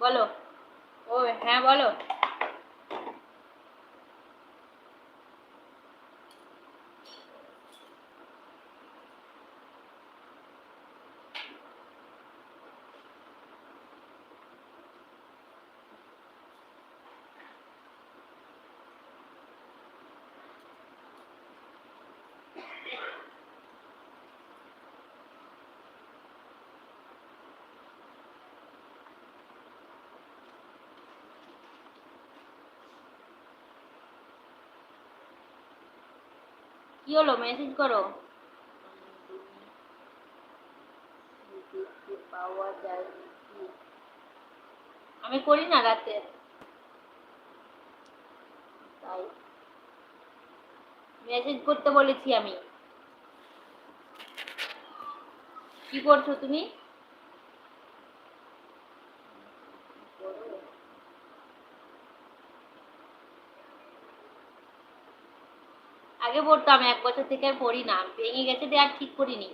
বলো। ও হ্যাঁ বলো। কি হলো? মেসেজ করো? আমি করি না রাতে। তাই। মেসেজ করতে বলেছি আমি। কি করছ তুমি? আগে পড়তাম, এক বছর থেকে পড়ি না ভেঙে গেছে দিয়ে আর ঠিক করিনি।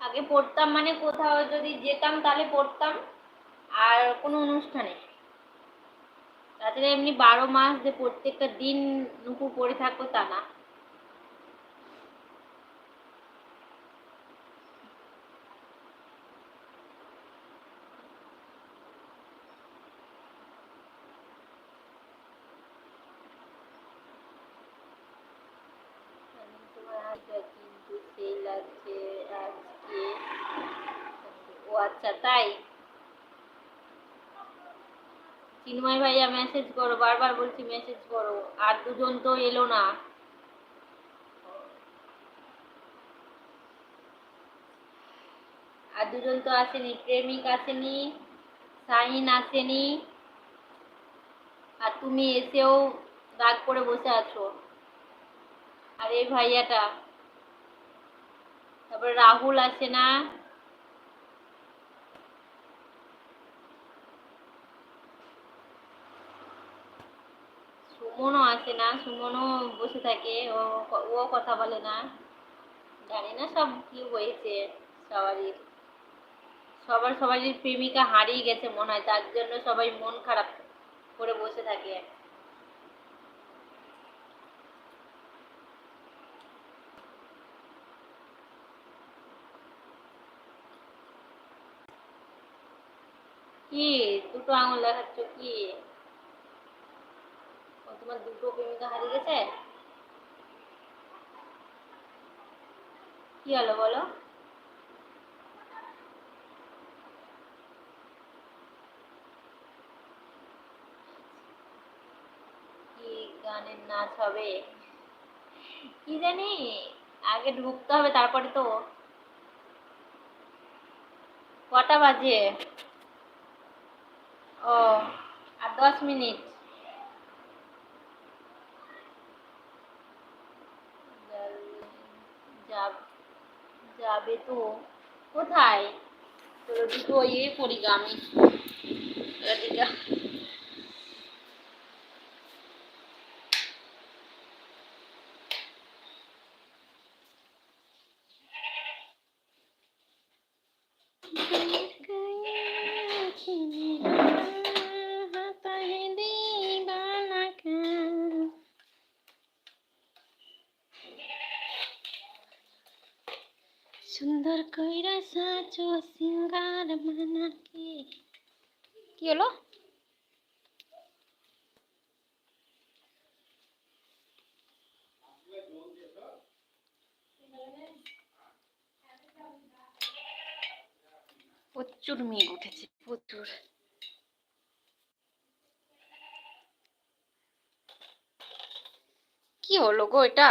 আগে পড়তাম মানে কোথাও যদি যেতাম তাহলে পড়তাম, আর কোনো অনুষ্ঠানে। তাছাড়া এমনি বারো মাস যে প্রত্যেকটা দিন নুপুর পড়ে থাকব তা না। কিন্তু সেই লাগছে আজকে ও আচ্ছা তাই? চিন্ময় ভাইয়া মেসেজ করো, বারবার বলছি মেসেজ করো, আর দুজন তো এলো না। আর দুজন তো আসেনি, প্রেমিক আসেনি, শাহিন আসেনি, আর তুমি এসেও রাগ করে বসে আছো। আর এই ভাইয়াটা। তারপরে রাহুল আসে না? সুমনও আসে না? সুমনও বসে থাকে, ও ও কথা বলে না। জানি না সব কি হয়েছে সবারই। সবার, সবারই প্রেমিকা হারিয়ে গেছে মনে হয়, তার জন্য সবাই মন খারাপ করে বসে থাকে। কি? দুটো আঙুল দেখাচ্ছ কি? তোমার দুটো প্রেমিকা হারিয়ে গেছে? কি হলো বলো? কি গানের নাচ হবে? কি জানি, আগে ঢুকতে হবে তারপরে তো। কটা বাজে? ও আর দশ মিনিট। যাব- তো। কোথায়? দুটো ইয়ে করি আমি। সুন্দর কইরা সাজো সিঙ্গার মানাকে। কি হলো? প্রচুর মেঘ উঠেছে, প্রচুর। কি হলো গো এটা?